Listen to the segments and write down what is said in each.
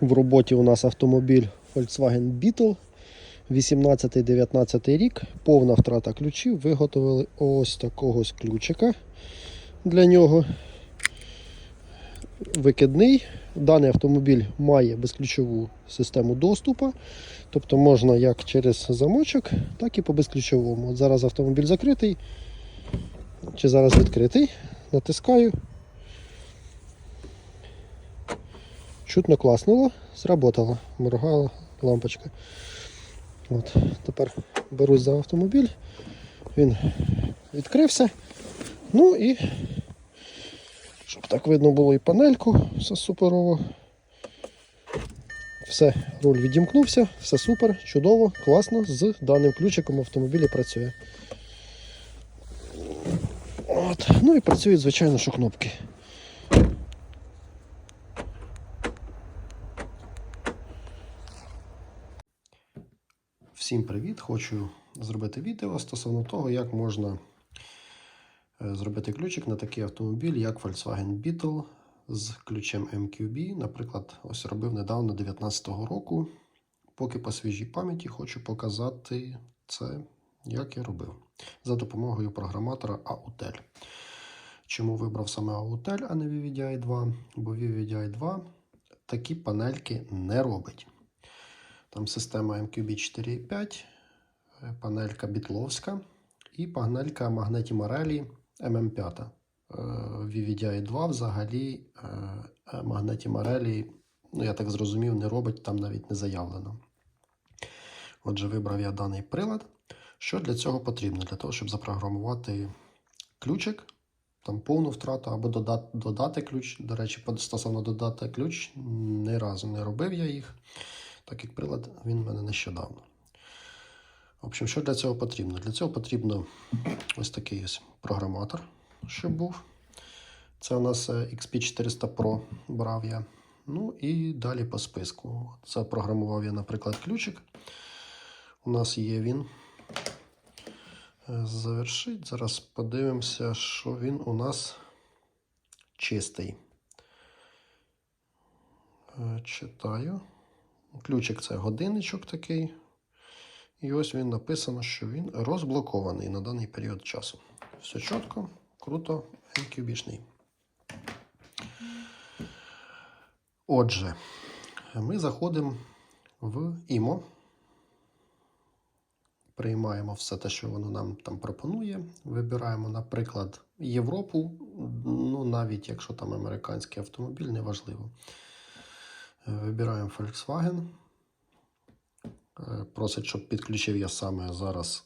В роботі у нас автомобіль Volkswagen Beetle 18-19 рік. Повна втрата ключів. Виготовили ось такого ось ключика для нього. Викидний. Даний автомобіль має безключову систему доступу. Тобто можна як через замочок, так і по безключовому. От зараз автомобіль закритий. Чи зараз відкритий. Натискаю. Чутно класнуло, сработало, моргала лампочка. От, Тепер берусь за автомобіль, він відкрився. Ну і щоб так видно було і панельку, все суперово. Все, руль відімкнувся, все супер, чудово, класно. З даним ключиком автомобілі працює. От. Ну і працюють, звичайно, що кнопки. Всім привіт! Хочу зробити відео стосовно того, як можна е, зробити ключик на такий автомобіль, як Volkswagen Beetle з ключем MQB. Наприклад, ось робив недавно 19-го року. Поки по свіжій пам'яті хочу показати це, як я робив, за допомогою програматора Autel. Чому вибрав саме Autel, а не VVDI 2? Бо VVDI 2 такі панельки не робить. Там система MQB 4.5, е, панелька бітловська і панелька Magnetti Marelli MM5. Е, VVDI 2 взагалі е, Magnetti Marelli, ну я так зрозумів, не робить, там навіть не заявлено. Отже, вибрав я даний прилад. Що для цього потрібно? Для того, щоб запрограмувати ключик, там повну втрату або додати, додати ключ. До речі, стосовно додати ключ, ні разу не робив я їх так як прилад він в мене нещодавно. В общем, що для цього потрібно? Для цього потрібно ось такий ось програматор, щоб був. Це у нас е, XP400 Pro брав я. Ну і далі по списку. Запрограмував я, наприклад, ключик. У нас є він. Е, Завершить. Зараз подивимося, що він у нас чистий. Е, Читаю. Ключик це годинничок такий. І ось він написано, що він розблокований на даний період часу. Все чітко, круто, MQB-шний. Отже, ми заходимо в ІМО. Приймаємо все те, що воно нам там пропонує. Вибираємо, наприклад, Європу. Ну, навіть якщо там американський автомобіль, неважливо. Вибираємо Volkswagen. Е, Просить, щоб підключив я саме зараз,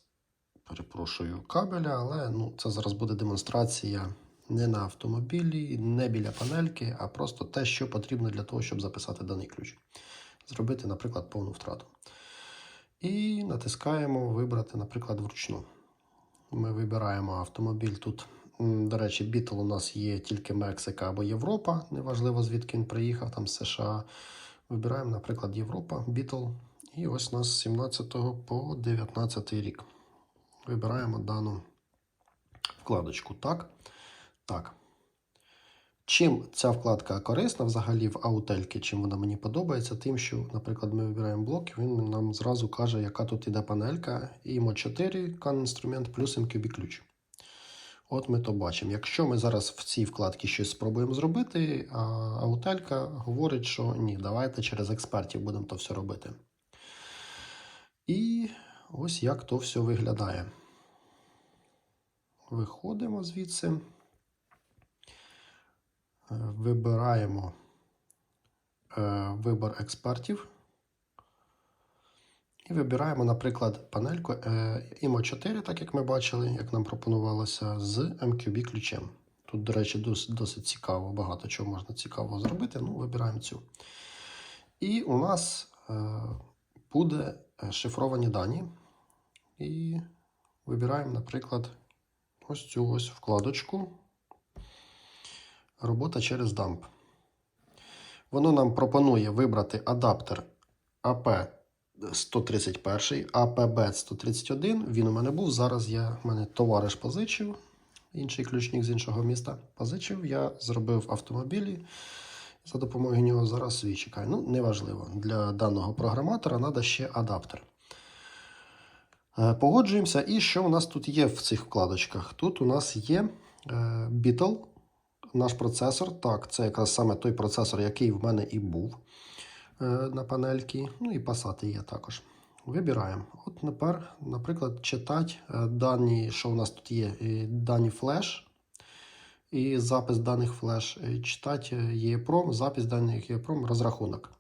перепрошую, кабеля, але ну, це зараз буде демонстрація не на автомобілі, не біля панельки, а просто те, що потрібно для того, щоб записати даний ключ. Зробити, наприклад, повну втрату. І натискаємо Вибрати, наприклад, вручну. Ми вибираємо автомобіль тут. До речі, Beetle у нас є тільки Мексика або Європа. Неважливо, звідки він приїхав, там США. Вибираємо, наприклад, Європа, Beetle. І ось у нас з 17 по 19 рік. Вибираємо дану вкладочку. Так. Так. Чим ця вкладка корисна взагалі в аутельки, чим вона мені подобається, тим, що, наприклад, ми вибираємо блок, він нам зразу каже, яка тут іде панелька. IMO 4, CAN інструмент плюс MQB ключ. От ми то бачимо. Якщо ми зараз в цій вкладці щось спробуємо зробити, аутелька говорить, що ні, давайте через експертів будемо то все робити. І ось як то все виглядає. Виходимо звідси, вибираємо е, вибор експертів. І вибираємо, наприклад, панельку IMO 4, так як ми бачили, як нам пропонувалося, з MQB ключем. Тут, до речі, досить, досить цікаво, багато чого можна цікавого зробити. Ну, вибираємо цю. І у нас е, буде шифровані дані. І вибираємо, наприклад, ось цю ось вкладочку. Робота через дамп. Воно нам пропонує вибрати адаптер AP 131, АПБ 131. Він у мене був. Зараз я в мене товариш позичив, інший ключник з іншого міста позичив. Я зробив автомобілі За допомогою нього зараз свій чекаю. Ну, неважливо. Для даного програматора треба ще адаптер. Е, Погоджуємося. І що у нас тут є в цих вкладочках? Тут у нас є е, Beetle, наш процесор. Так, це якраз саме той процесор, який в мене і був на панельці. Ну і Passat є також. Вибираємо. От тепер, наприклад, читати е, дані, що у нас тут є, е, дані флеш і запис даних флеш. Е, Читати EEPROM, запис даних EEPROM, розрахунок.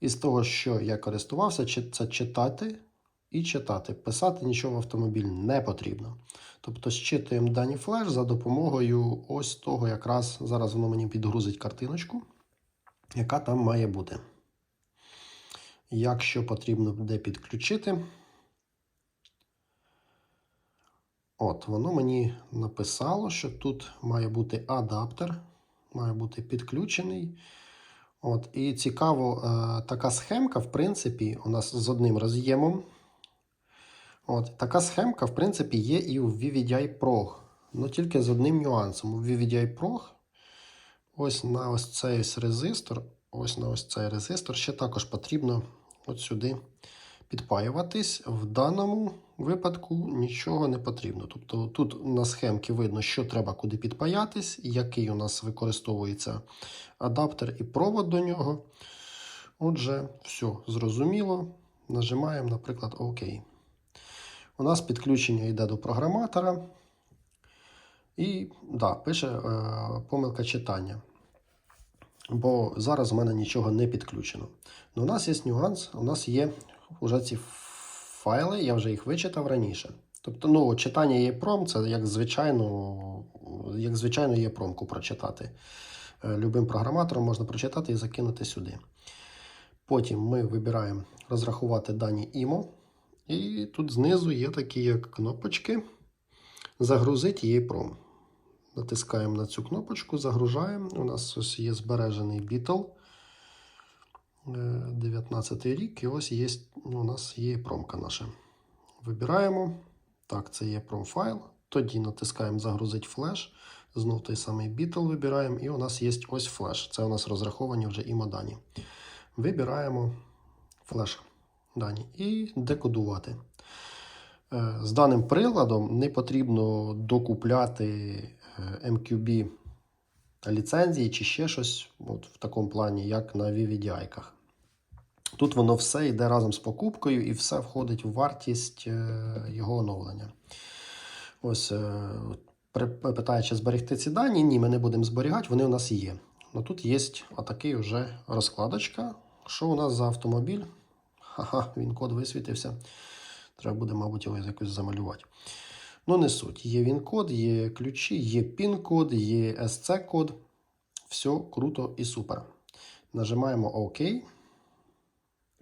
Із того, що я користувався, це читати і читати. Писати нічого в автомобіль не потрібно. Тобто зчитуємо дані флеш за допомогою ось того, якраз зараз воно мені підгрузить картиночку, яка там має бути. Якщо потрібно буде підключити, от воно мені написало, що тут має бути адаптер, має бути підключений. От, і цікаво, е, така схемка, в принципі, у нас з одним роз'ємом. От, така схемка, в принципі, є і у VVDI Pro, але тільки з одним нюансом. У VVDI Pro ось на ось цей резистор, ось на ось цей резистор ще також потрібно от сюди підпаюватись. В даному випадку нічого не потрібно. Тобто тут на схемці видно, що треба куди підпаятись, який у нас використовується адаптер і провод до нього. Отже, все зрозуміло. Нажимаємо, наприклад, ОК. У нас підключення йде до програматора. І да, пише е, помилка читання. Бо зараз в мене нічого не підключено. Но у нас є нюанс, у нас є вже ці файли, я вже їх вичитав раніше. Тобто, ну, читання EEPROM це як звичайно, як звичайно EEPROM-ку прочитати. Е, Любим програматором можна прочитати і закинути сюди. Потім ми вибираємо розрахувати дані IMO. І тут знизу є такі як кнопочки. Загрузити EEPROM. Натискаємо на цю кнопочку, загружаємо. У нас ось є збережений Beetle. Е, 19 рік. І ось є, у нас є промка наша. Вибираємо. Так, це є промфайл. Тоді натискаємо загрузити флеш. Знов той самий Beetle вибираємо. І у нас є ось флеш. Це у нас розраховані вже імо дані. Вибираємо флеш дані і декодувати. Е, З даним приладом не потрібно докупляти е, MQB ліцензії чи ще щось от в такому плані, як на VVDI. Тут воно все йде разом з покупкою і все входить в вартість е, його оновлення. Ось е, питає, зберегти ці дані. Ні, ми не будемо зберігати, вони у нас є. Ну тут є отакий вже розкладочка. Що у нас за автомобіль? Ха-ха, він код висвітився. Треба буде, мабуть, його якось замалювати. Ну, не суть. Є він-код, є ключі, є пін-код, є SC-код. Все круто і супер. Нажимаємо ОК.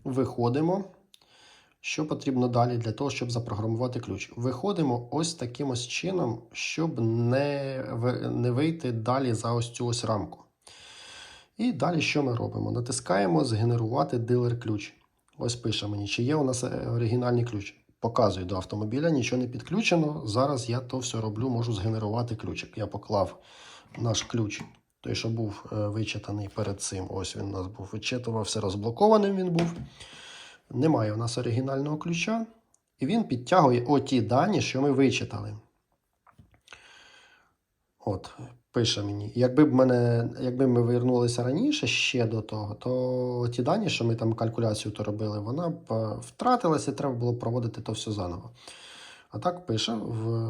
Виходимо. Що потрібно далі для того, щоб запрограмувати ключ? Виходимо ось таким ось чином, щоб не, не вийти далі за ось цю ось рамку. І далі що ми робимо? Натискаємо згенерувати дилер ключ. Ось пише мені, чи є у нас е, оригінальний ключ. Показую до автомобіля, нічого не підключено. Зараз я то все роблю, можу згенерувати ключик. Я поклав наш ключ, той, що був е, вичитаний перед цим. Ось він у нас був вичитувався, розблокованим він був. Немає у нас оригінального ключа. І він підтягує оті дані, що ми вичитали. От, пише мені. Якби б мене, якби ми вернулися раніше ще до того, то ті дані, що ми там калькуляцію то робили, вона б е, втратилася і треба було проводити то все заново. А так пише: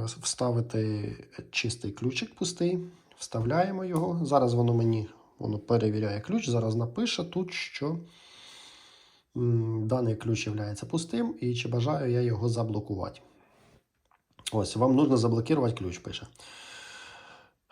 вставити чистий ключик пустий, вставляємо його. Зараз воно мені воно перевіряє ключ. Зараз напише тут, що даний ключ є пустим, і чи бажаю я його заблокувати. Ось, вам потрібно заблокувати ключ, пише.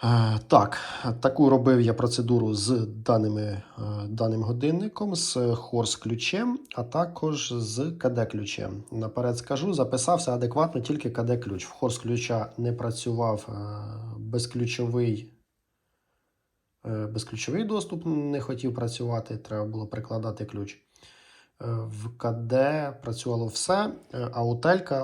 Е, Так, таку робив я процедуру з даними, е, даним годинником, з хорс-ключем, а також з КД-ключем. Наперед скажу, записався адекватно тільки КД-ключ. В хорс-ключа не працював е, безключовий, безключовий доступ, не хотів працювати, треба було прикладати ключ. В КД працювало все, е, а у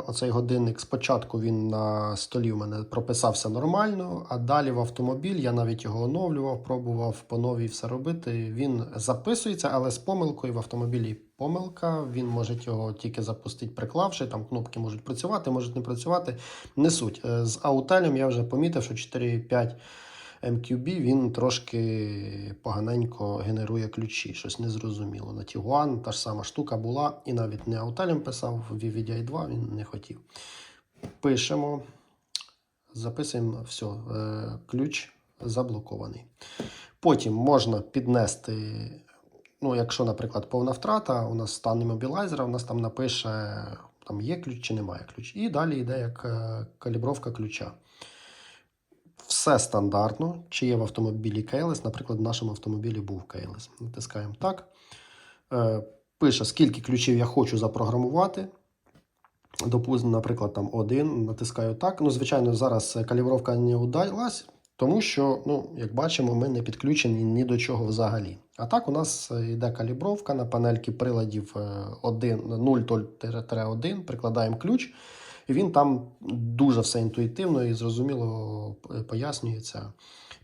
оцей годинник спочатку він на столі в мене прописався нормально, а далі в автомобіль я навіть його оновлював, пробував по новій все робити. Він записується, але з помилкою в автомобілі помилка. Він може його тільки запустити, приклавши. Там кнопки можуть працювати, можуть не працювати. Не суть. Е, З аутелем я вже помітив, що 4.5 MQB він трошки поганенько генерує ключі, щось незрозуміло. На Tiguan та ж сама штука була, і навіть не аутелем писав, в VVDI 2 він не хотів. Пишемо, записуємо все, ключ заблокований. Потім можна піднести, ну, якщо, наприклад, повна втрата, у нас стан іммобілайзера, у нас там напише, там є ключ чи немає ключ. І далі йде як е, калібровка ключа. Все стандартно. Чи є в автомобілі кейлес? Наприклад, в нашому автомобілі був кейлес. Натискаємо так. Е, пише, скільки ключів я хочу запрограмувати. Допустимо, наприклад, там один, натискаю так. Ну, звичайно, зараз калібровка не удалась, тому що, ну, як бачимо, ми не підключені ні до чого взагалі. А так, у нас е, йде калібровка на панельки приладів е, 1, 0-1, прикладаємо ключ. Він там дуже все інтуїтивно і зрозуміло пояснюється.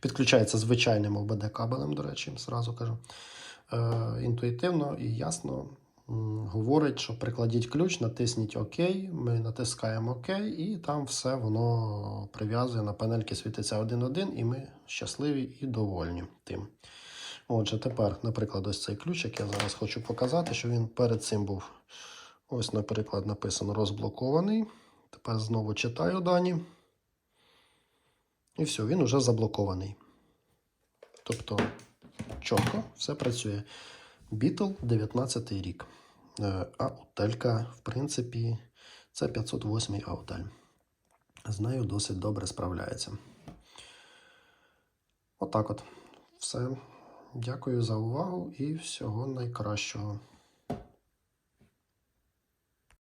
Підключається звичайним ОБД кабелем, до речі, зразу кажу. Е, інтуїтивно і ясно говорить, що прикладіть ключ, натисніть ОК, ми натискаємо ОК, і там все воно прив'язує на панельки світиться 1.1, і ми щасливі і довольні тим. Отже, тепер, наприклад, ось цей ключик я зараз хочу показати, що він перед цим був. Ось, наприклад, написано розблокований. Тепер знову читаю дані. І все, він уже заблокований. Тобто, чітко, все працює. Бітл 19 рік. Е, А утелька, в принципі, це 508 аутель. З нею досить добре справляється. Отак от. Все. Дякую за увагу і всього найкращого.